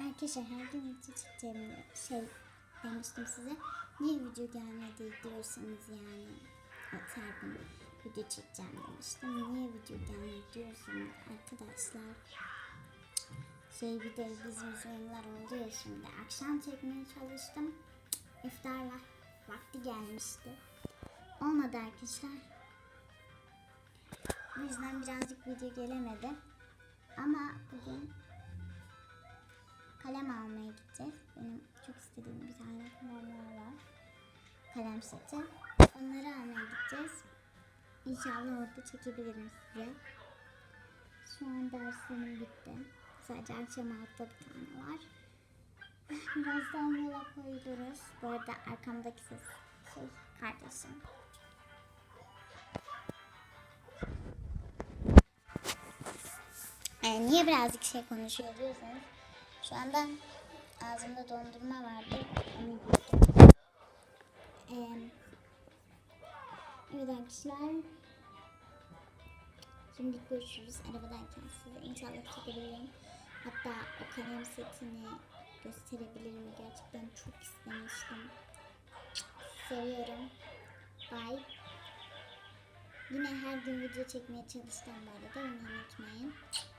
Arkadaşlar her gün video çekeceğim şey demiştim size. Niye video gelmedi diyorsanız yani o her gün video çekeceğim demiştim. Niye video gelmedi diyorsanız arkadaşlar şey bir de bizim oyunlar oluyor şimdi. Akşam çekmeye çalıştım. İftarla vakti gelmişti. Olmadı arkadaşlar. Bu yüzden birazcık video gelemedi. Ama bugün Kalem seti. Onları almaya gideceğiz. İnşallah orada çekebilirim size. Şu an derslerim bitti. Sadece akşam altta bir tane var. Birazdan yola koyuluruz. Bu arada arkamdaki ses şey kardeşim. Ee, niye birazcık şey konuşuyor diyorsanız şu anda ağzımda dondurma vardı. Onu yiyeceğim. Ee, evet arkadaşlar. Şimdi görüşürüz arabadayken size inşallah çekebilirim. Hatta o kalem setini gösterebilirim. Gerçekten çok istemiştim. Seviyorum. Bye. Yine her gün video çekmeye çalışacağım bu arada. Onu unutmayın.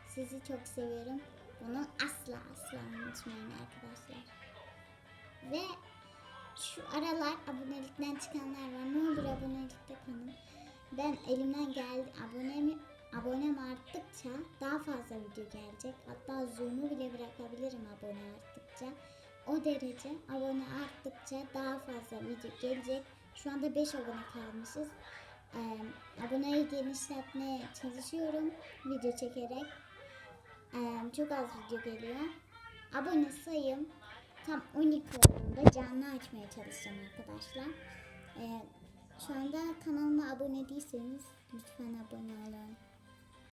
Sizi çok seviyorum. Bunu asla asla şu aralar abonelikten çıkanlar var. Ne olur abonelikte kalın. Ben elimden geldi abonemi abonem arttıkça daha fazla video gelecek. Hatta zoom'u bile bırakabilirim abone arttıkça. O derece abone arttıkça daha fazla video gelecek. Şu anda 5 abone kalmışız. Ee, aboneyi genişletmeye çalışıyorum video çekerek. Ee, çok az video geliyor. Abone sayım tam 12 olduğunda açmaya çalışacağım arkadaşlar. Ee, şu anda kanalıma abone değilseniz lütfen abone olun.